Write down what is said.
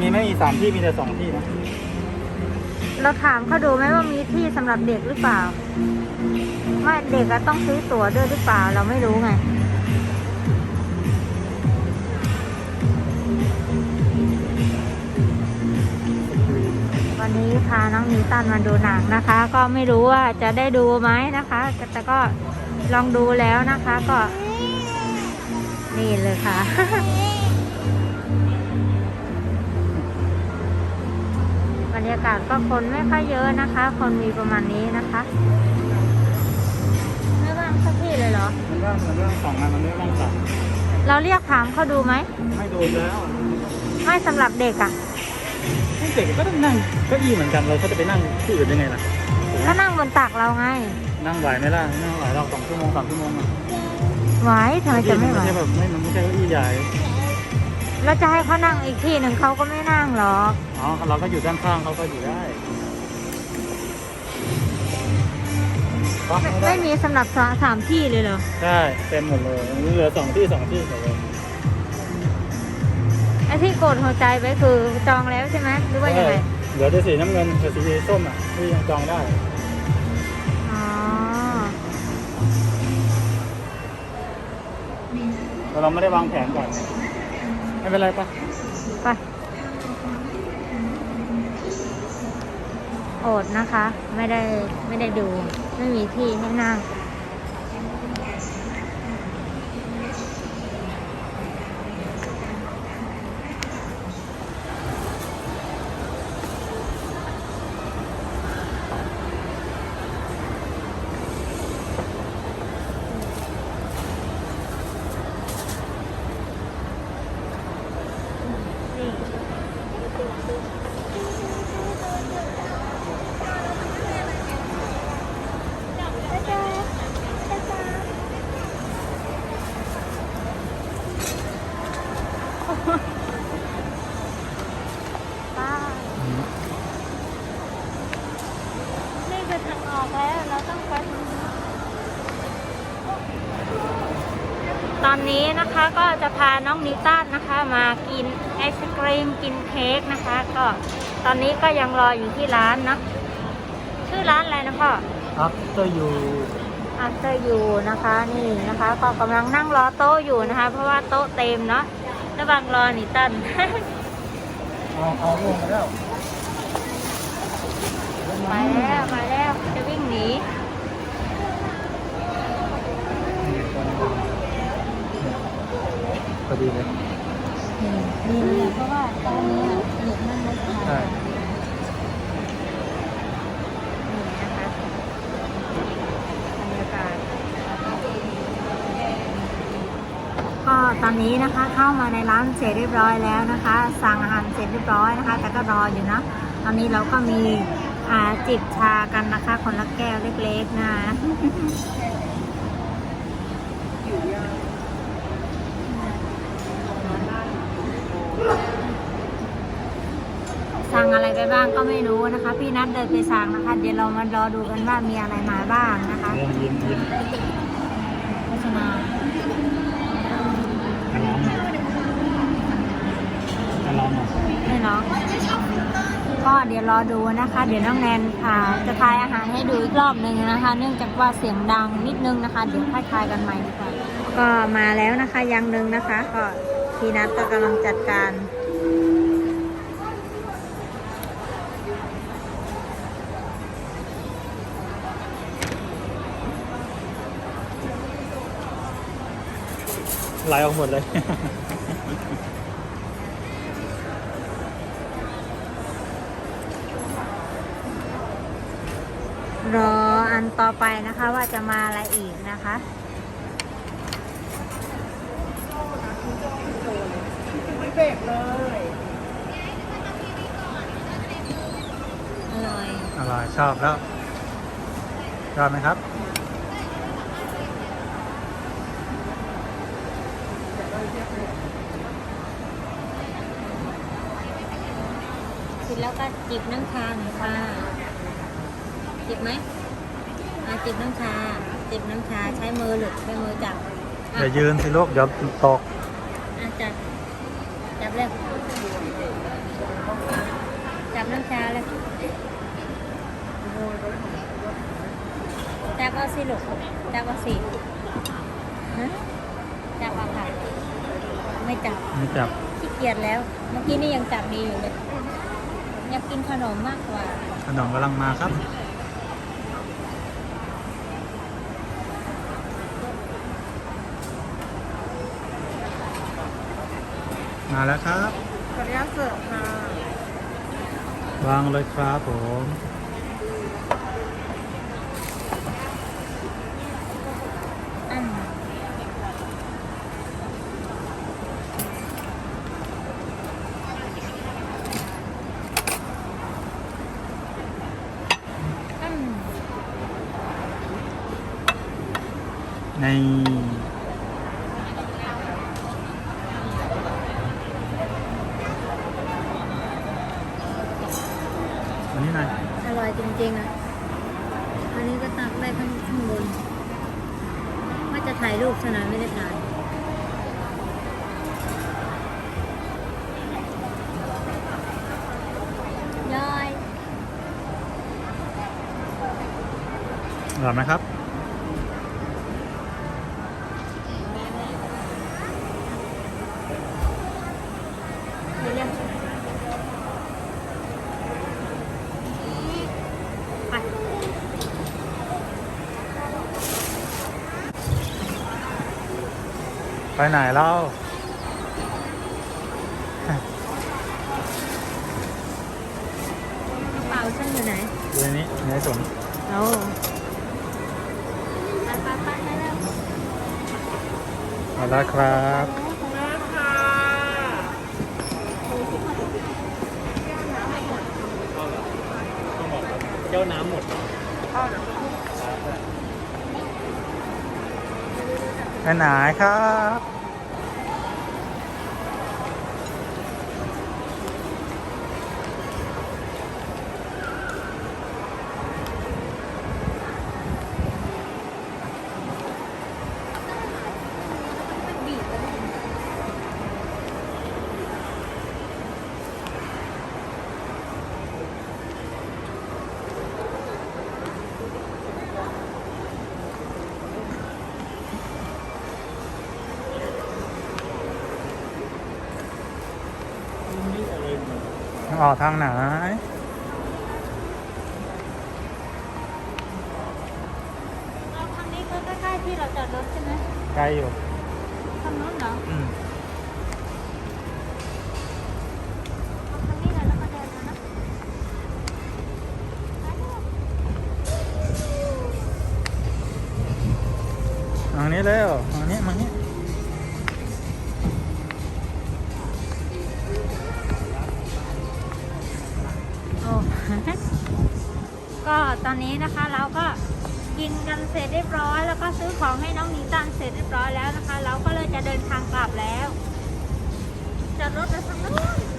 มีไม่มีสามที่มีแต่สองที่นะเราถามเขาดูไหมว่ามีที่สำหรับเด็กหรือเปล่าไม่เด็กอะต้องซื้อตั๋วด้วยหรือเปล่าเราไม่รู้ไง วันนี้พาน้องนิวตันมาดูหนังนะคะ ก็ไม่รู้ว่าจะได้ดูไหมนะคะ แต่ก็ลองดูแล้วนะคะก็ นี่เลยค่ะ รรยากาศก็คนไม่ค่อยเยอะนะคะ คนมีประมาณนี้นะคะ ไม่ว่างสักที่เลยเหรอมันว่ามันเรื่องสองงานมันไม่ว่างจัดเราเรียกถามเขาดูไหม ไม่โดนแล้วไม่สำหรับเด็กอะ่ะให้เด็กก็ต้องนั่งเก็อี้เหมือนกันเราก็จะไปนั่งที่อื่นได้ไงล่ะ ก็นั่งบนตักเราไง นั่งไหวไหมล่ะนั่งไหวเราสองชั่วโมงสามชั่วโมงอะไหวทำไมจะไม่ไหวใช่แบบไม่มันไม่ใช่เก้าอี้ใหญ่ เราจะให้เขานั่งอีกที่หนึ่งเขาก็ไม่นั่งหรอก อ๋อ เราก็อยู่ด้านข้างเขาก็อยู่ได้ปั๊บไม่ไม่ได้ไม่มีสำหรับสาสามที่เลยเหรอ ใช่เต็มหมดเลยเหลือสองที่สองที่หมดเลยไอ้ที่กดหัวใจไว้คือจองแล้วใช่ไหมหรือว่ายังไงเหลือแต่สีน้ำเงินกับสีส้มอะที่ยังจองได้ อ๋อแต่เราไม่ได้วางแผนก่อน ไม่เป็นไรปะไปอดนะคะ ไม่ได้ไม่ได้ดู ไม่มีที่ให้นั่ง ป้านี่คือทางออกแล้ว เราต้องไปทางนี้ตอ นนี้นะคะก็จะพาน้องนิต้านะคะมากินไอศกรีมกินเค้กนะคะ ก็ตอนนี้ก็ยังรออยู่ที่ร้านเนอะชื่อร้านอะไรนะพ่อครับก็อยู่ After You นะคะนี่นะคะ ก็กำลังนั่งรอโต๊ะอยู่นะคะ เพราะว่าโต๊ะเต็มเนาะระหว่างรอนิตัน เอาเอาลงมาแล้วไปแล้วไปแล้วจะวิ่งหนี พอดีเลยนี่นี่เพราะว่าตอนนี้หยุดนั่งรถไฟใช่นี่นะคะบรรยากาศก็ตอนนี้นะคะเข้ามาในร้านเสร็จเรียบร้อยแล้วนะคะ สั่งอาหารเสร็จเรียบร้อยนะคะ แต่ก็รออยู่นะตอนนี้เราก็มีอ่าจิบชากันนะคะ คนละแก้วเล็กๆนะ สั่งอะไรไปบ้างก็ไม่รู้นะคะ พี่นัดเดินไปสั่งนะคะ เดี๋ยวเรามารอดูกันว่ามีอะไรมาบ้างนะคะเรื่องยิ้มยิ้มโฆษณาอันร้อนหน่อยอันร้อนหน่อยไม่เนาะก็เดี๋ยวรอดูนะคะ เดี๋ยวน้องแนนอ่าจะทายอาหารให้ดูอีกรอบหนึ่งนะคะ เนื่องจากว่าเสียงดังนิดนึงนะคะ เดี๋ยวค่อยทายกันใหม่ดีกว่าก็มาแล้วนะคะยังหนึ่งนะคะ ก็พี่นัทก็กำลังจัดการ ไหลออกหมดเลย รออันต่อไปนะคะว่าจะมาอะไรอีกนะคะ ไม่เบรกเลยอร่อย อร่อย ชอบแล้ว ชอบไหมครับ เสร็จแล้วก็จิบน้ำชาหน่อยค่ะจิบไหมอะจิบน้ำชา จิบน้ำชาใช้มือหรือใช้มือจับอย่ายืนสิลูกเดี๋ยวตกอะจับ จับเร็วจับน้ำชาเลยจับเอาสิลูกจับเอาสิฮะจับเอาค่ะ ไม่จับไม่จับขี้เกียจแล้ว เมื่อกี้นี่ยังจับดีอยู่เลยอยากกินขนมมากกว่า ขนมกำลังมาครับ มาแล้วครับขออนุญาตเสิร์ฟค่ะวางเลยครับผม อืมอืม ในอันนี้หน่อยอร่อยจริงๆอะ อันนี้ก็ตักได้ข้างข้างบน ว่าจะถ่ายรูปสนามไม่ได้ถ่ายย่อยอร่อยไหมครับ เดี๋ยวเร็วไป ไปไหนเล่ากระเป๋าฉันอยู่ไหนดูในนี้ในถุงเอาไปไปไปไปแล้วมาแล้วครับมาค่ะเจ้าน้ำหมด ไปไหนครับ ออกทางไหนเราทางนี้ก็ใกล้ๆที่เราจอดรถใช่ไหมไกลอยู่ทางนู้นเหรออืมเอาทางนี้เลยแล้วก็เดินมานะไปเถอะทางนี้เร็ว ตอนนี้นะคะ เราก็กินกันเสร็จเรียบร้อย แล้วก็ซื้อของให้น้องนิตันเสร็จเรียบร้อยแล้วนะคะ เราก็เลยจะเดินทางกลับแล้วจอดรถไปทางนู้น